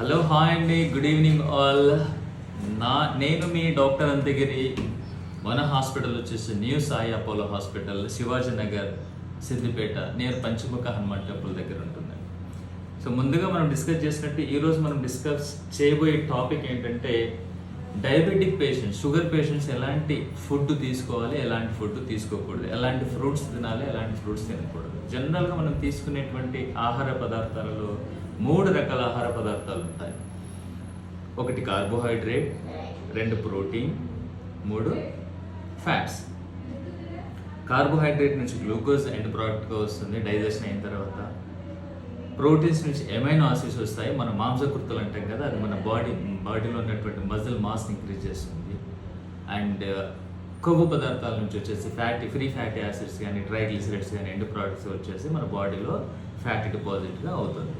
Hello hi అండి. Good evening all. నా నేను మీ డాక్టర్ అంతగిరి. మన హాస్పిటల్ వచ్చేసి new Sai Apollo hospital Shivaji Nagar Siddipet near Panchamukha Hanuman temple దగ్గర ఉంటుందండి సో ముందుగా మనం డిస్కస్ చేసినట్టు ఈరోజు మనం డిస్కస్ చేయబోయే టాపిక్ ఏంటంటే డయాబెటిక్ పేషెంట్స్ షుగర్ పేషెంట్స్ ఎలాంటి ఫుడ్ తీసుకోవాలి ఎలాంటి ఫుడ్ తీసుకోకూడదు ఎలాంటి ఫ్రూట్స్ తినాలి ఎలాంటి ఫ్రూట్స్ తినకూడదు. జనరల్గా మనం తీసుకునేటువంటి ఆహార పదార్థాలలో మూడు రకాల ఆహార పదార్థాలు ఉంటాయి. ఒకటి కార్బోహైడ్రేట్ రెండు ప్రోటీన్ మూడు ఫ్యాట్స్ కార్బోహైడ్రేట్ నుంచి గ్లూకోజ్ ఎండ్ ప్రోడక్ట్గా వస్తుంది డైజెషన్ అయిన తర్వాత. ప్రోటీన్స్ నుంచి ఎమైనో ఆసిడ్స్ వస్తాయి మన మాంసకృతులు అంటాం కదా అది మన బాడీ బాడీలో ఉన్నటువంటి మజిల్ మాస్ ఇంక్రీజ్ చేస్తుంది. అండ్ uh, కొవ్వు పదార్థాల నుంచి వచ్చేసి ఫ్యాటీ ఫ్రీ ఫ్యాటీ యాసిడ్స్ కానీ ట్రైగ్లిసరైడ్స్ కానీ ఎండ్ ప్రోడక్ట్స్ వచ్చేసి మన బాడీలో ఫ్యాటీ డిపాజిట్గా అవుతుంది.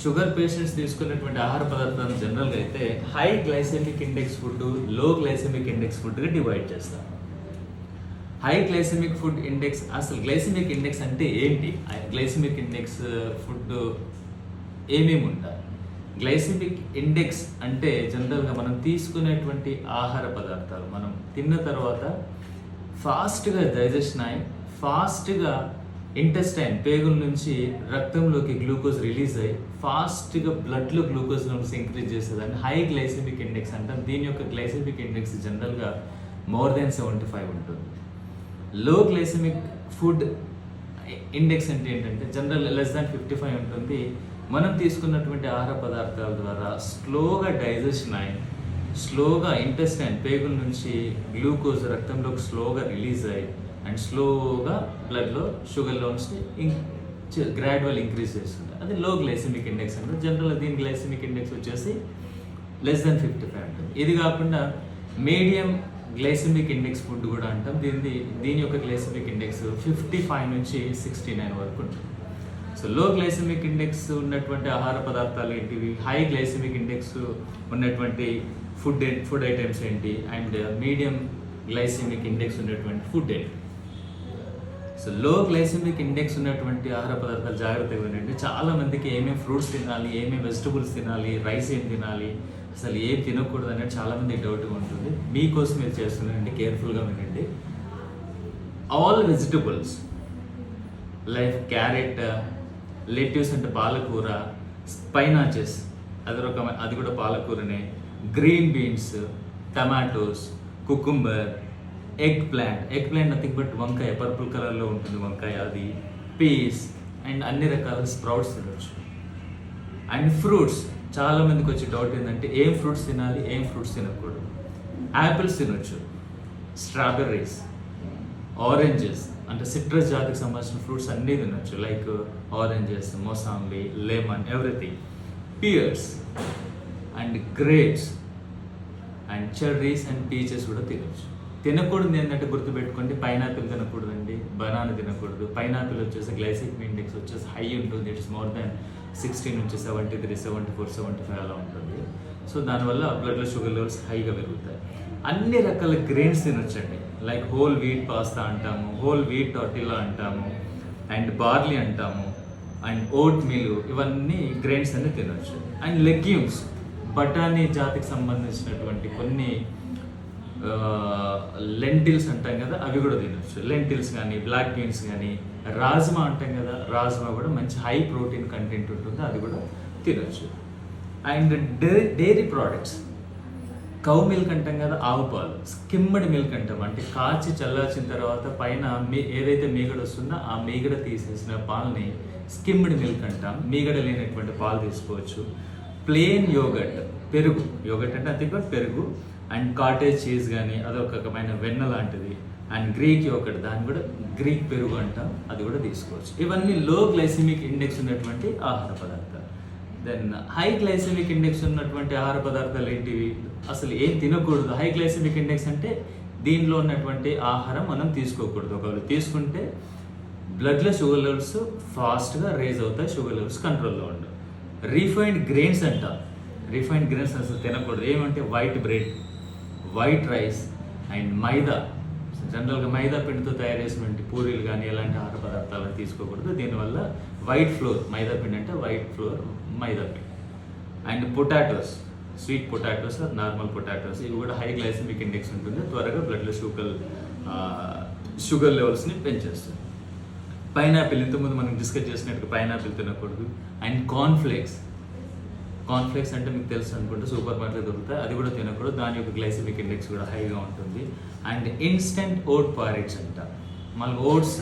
షుగర్ పేషెంట్స్ తీసుకున్నటువంటి ఆహార పదార్థాలు జనరల్గా అయితే హై గ్లైసెమిక్ ఇండెక్స్ ఫుడ్లో గ్లైసెమిక్ ఇండెక్స్ ఫుడ్గా డివైడ్ చేస్తాం. హై గ్లైసెమిక్ ఫుడ్ ఇండెక్స్ అసలు గ్లైసెమిక్ ఇండెక్స్ అంటే ఏంటి? గ్లైసెమిక్ ఇండెక్స్ ఫుడ్ ఏమేమి ఉంటాయి? గ్లైసెమిక్ ఇండెక్స్ అంటే జనరల్గా మనం తీసుకునేటువంటి ఆహార పదార్థాలు. మనం తిన్న తర్వాత ఫాస్ట్గా డైజెషన్ అయి ఫాస్ట్గా ఇంటెస్టైన్ పేగుల నుంచి రక్తంలోకి గ్లూకోజ్ రిలీజ్ అయ్యి ఫాస్ట్గా బ్లడ్లో గ్లూకోజ్ లెవెల్స్ ఇంక్రీజ్ చేసేదాన్ని. హై గ్లైసెమిక్ ఇండెక్స్ అంటాం. దీని యొక్క గ్లైసెమిక్ ఇండెక్స్ జనరల్గా మోర్ దెన్ సెవెంటీ ఫైవ్ ఉంటుంది. లో గ్లైసెమిక్ ఫుడ్ ఇండెక్స్ అంటే ఏంటంటే general less than fifty five ఉంటుంది. మనం తీసుకున్నటువంటి ఆహార పదార్థాల ద్వారా స్లోగా డైజెషన్ అయి స్లోగా ఇంటెస్టైన్ పేగుల నుంచి గ్లూకోజ్ రక్తంలోకి స్లోగా రిలీజ్ అయ్యి అండ్ స్లోగా బ్లడ్లో షుగర్ లెవెల్స్ గ్రాడ్యువల్ ఇంక్రీజ్ చేస్తుంది అది లో గ్లైసెమిక్ ఇండెక్స్ అంటే. జనరల్ దీని గ్లైసెమిక్ ఇండెక్స్ వచ్చేసి లెస్ దెన్ ఫిఫ్టీ ఫైవ్ ఉంటుంది ఇది కాకుండా మీడియం గ్లైసెమిక్ ఇండెక్స్ ఫుడ్ కూడా అంటాం. దీని దీని యొక్క గ్లైసెమిక్ ఇండెక్స్ ఫిఫ్టీ ఫైవ్ నుంచి సిక్స్టీ నైన్ వరకు ఉంటుంది. సో లో గ్లైసెమిక్ ఇండెక్స్ ఉన్నటువంటి ఆహార పదార్థాలు ఏంటివి? హై గ్లైసెమిక్ ఇండెక్స్ ఉన్నటువంటి ఫుడ్ ఫుడ్ ఐటమ్స్ ఏంటి? అండ్ మీడియం గ్లైసెమిక్ ఇండెక్స్ ఉన్నటువంటి ఫుడ్ ఏంటి? సో లో గ్లైసెమిక్ ఇండెక్స్ ఉన్నటువంటి ఆహార పదార్థాలు జాగ్రత్తగా వినండి. చాలా మందికి ఏమేమి ఫ్రూట్స్ తినాలి ఏమేమి వెజిటబుల్స్ తినాలి రైస్ ఏం తినాలి అసలు ఏం తినకూడదు అనేది చాలా మంది డౌట్గా ఉంటుంది. మీకోసం మీరు చేస్తున్నారండి కేర్ఫుల్గా వినండి. All vegetables like carrot lettuce అంటే పాలకూర స్పైనాచెస్ అది ఒక అది కూడా పాలకూరనే green beans tomatoes cucumber eggplant eggplant nothing but వంకాయ పర్పుల్ కలర్లో ఉంటుంది వంకాయ అది. పీస్ అండ్ అన్ని రకాల స్ప్రౌట్స్ తినొచ్చు. And fruits. చాలా మందికి వచ్చే డౌట్ ఏంటంటే ఏం ఫ్రూట్స్ తినాలి ఏం ఫ్రూట్స్ తినకూడదు. యాపిల్స్ తినొచ్చు. స్ట్రాబెర్రీస్. ఆరెంజెస్. అంటే సిట్రస్ జాతికి సంబంధించిన ఫ్రూట్స్ అన్నీ తినొచ్చు. Like oranges mosambi lemon everything. Pears and grapes and cherries and peaches కూడా తినొచ్చు. తినకూడదు ఏంటంటే గుర్తుపెట్టుకోండి పైనాపిల్ తినకూడదండి బనానా తినకూడదు. పైనాపిల్ వచ్చేసి గ్లైసిక్ ఇండెక్స్ వచ్చేసి హై ఉంటుంది ఇట్స్ మోర్ దాన్ సిక్స్టీన్ నుంచి seventy three seventy four seventy five అలా ఉంటుంది. సో దానివల్ల బ్లడ్లో షుగర్ లెవెల్స్ హైగా పెరుగుతాయి. అన్ని రకాల గ్రెయిన్స్ తినొచ్చండి. లైక్ హోల్ వీట్ పాస్తా అంటాము హోల్ వీట్ టొటిలా అంటాము అండ్ బార్లీ అంటాము అండ్ ఓట్ మీల్ ఇవన్నీ గ్రెయిన్స్ అన్ని తినొచ్చు. అండ్ లెగ్యూమ్స్ బఠానీ జాతికి సంబంధించినటువంటి కొన్ని లెంటిల్స్ అంటాం కదా అవి కూడా తినొచ్చు. లెంటిల్స్ కానీ బ్లాక్ బీన్స్ కానీ రాజ్మా అంటాం కదా రాజ్మా కూడా మంచి హై ప్రోటీన్ కంటెంట్ ఉంటుంది అది కూడా తినొచ్చు. And dairy products. Cow milk అంటాం కదా ఆవు పాలు. స్కిమ్డ్ మిల్క్ అంటాం. అంటే కాచి చల్లార్చిన తర్వాత పైన మీ ఏదైతే మీగడ వస్తుందో ఆ మీగడ తీసేసిన పాలని స్కిమ్డ్ మిల్క్ అంటాం. మీగడ లేనటువంటి పాలు తీసుకోవచ్చు. ప్లేన్ యోగట్ పెరుగు. యోగట్ అంటే అది కూడా పెరుగు. అండ్ కాటేజ్ చీజ్ కానీ అదొక రకమైన వెన్న లాంటిది. అండ్ గ్రీక్ ఒకటి దాన్ని కూడా గ్రీక్ పెరుగు అంటాం అది కూడా తీసుకోవచ్చు. ఇవన్నీ లో గ్లైసిమిక్ ఇండెక్స్ ఉన్నటువంటి ఆహార పదార్థాలు. దెన్ హై గ్లైసెమిక్ ఇండెక్స్ ఉన్నటువంటి ఆహార పదార్థాలు ఏంటివి? అసలు ఏం తినకూడదు. హై గ్లైసెమిక్ ఇండెక్స్ అంటే దీనిలో ఉన్నటువంటి ఆహారం మనం తీసుకోకూడదు. ఒకవేళ తీసుకుంటే బ్లడ్లో షుగర్ లెవెల్స్ ఫాస్ట్గా రేజ్ అవుతాయి షుగర్ లెవెల్స్ కంట్రోల్లో ఉండవు. రీఫైన్డ్ గ్రెయిన్స్ అంట. రిఫైన్డ్ గ్రెయిన్స్ అసలు తినకూడదు. ఏమంటే white bread. White rice and maida. జనరల్గా మైదా పిండితో తయారు చేసినటువంటి పూరీలు కానీ ఎలాంటి ఆహార పదార్థాలు తీసుకోకూడదు. దీనివల్ల వైట్ ఫ్లోర్ మైదా పిండి అంటే వైట్ ఫ్లోర్ మైదా పిండి. And potatoes sweet potatoes normal potatoes ఇవి కూడా హై గ్లైసమిక్ ఇండెక్స్ ఉంటుంది. త్వరగా బ్లడ్లో షుగర్ షుగర్ లెవెల్స్ని పెంచేస్తుంది. పైనాపిల్ ఇంతకుముందు మనం డిస్కస్ చేసినట్టుగా పైనాపిల్ తినకూడదు. అండ్ కార్న్ఫ్లేక్స్ కాన్ఫ్లెక్స్ అంటే మీకు తెలుసు అనుకుంటే సూపర్ మార్కెట్లో దొరుకుతాయి. అది కూడా తినకూడదు. దాని యొక్క గ్లైసమిక్ ఇండెక్స్ కూడా హైగా ఉంటుంది. అండ్ ఇన్స్టెంట్ ఓట్ పారెట్స్ అంట. మళ్ళీ ఓట్స్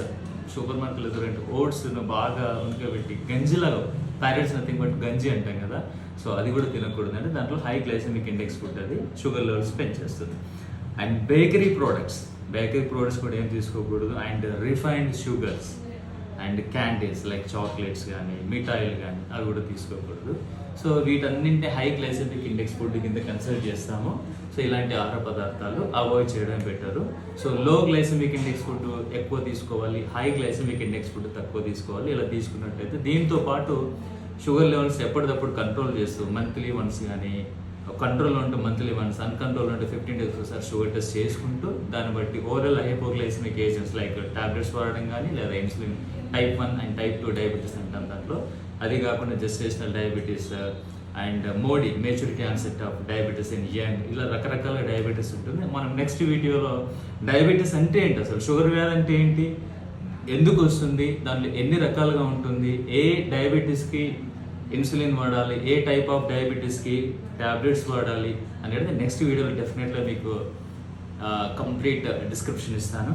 సూపర్ మార్కెట్లో దొరికే ఓట్స్ను బాగా ఉనకబెట్టి గంజిలాగా ప్యారెట్స్ నథింగ్ బట్ గంజి అంటాం కదా. సో అది కూడా తినకూడదు అంటే దాంట్లో హై గ్లైసెమిక్ ఇండెక్స్ ఉంటుంది sugar levels పెంచేస్తుంది. And bakery products. Bakery products కూడా ఏం తీసుకోకూడదు. And refined sugars and candies like chocolates కానీ మిఠాయిలు కానీ అవి కూడా తీసుకోకూడదు. సో వీటన్నింటి హై గ్లైసెమిక్ ఇండెక్స్ ఫుడ్ కింద కన్సిడర్ చేస్తాము. సో ఇలాంటి ఆహార పదార్థాలు అవాయిడ్ చేయడం better. So low glycemic index food ఎక్కువ తీసుకోవాలి హై గ్లైసెమిక్ ఇండెక్స్ ఫుడ్ తక్కువ తీసుకోవాలి ఇలా తీసుకున్నట్టయితే దీంతో పాటు షుగర్ లెవెల్స్ ఎప్పటికప్పుడు కంట్రోల్ చేస్తూ మంత్లీ వన్స్ కానీ కంట్రోల్ ఉంటే మంత్లీ వన్స్ అన్కంట్రోల్ ఉంటే ఫిఫ్టీన్ డేస్ ఒకసారి షుగర్ టెస్ట్ చేసుకుంటూ దాన్ని బట్టి overall hypoglycemic agents like tablets వాడడం కానీ లేదా insulin type one and type two diabetes అంటాం దాంట్లో. అది కాకుండా gestational diabetes and MODY maturity onset of diabetes in young ఇలా రకరకాల డయాబెటీస్ ఉంటుంది మనం నెక్స్ట్ వీడియోలో డయాబెటీస్ అంటే ఏంటి? అసలు షుగర్ వ్యాధి అంటే ఏంటి? ఎందుకు వస్తుంది? దాంట్లో ఎన్ని రకాలుగా ఉంటుంది? ఏ డయాబెటీస్కి ఇన్సులిన్ వాడాలి? ఏ టైప్ ఆఫ్ డయాబెటీస్కి ట్యాబ్లెట్స్ వాడాలి? అనేది నెక్స్ట్ వీడియోలో డెఫినెట్గా మీకు uh, కంప్లీట్ డిస్క్రిప్షన్ uh, ఇస్తాను.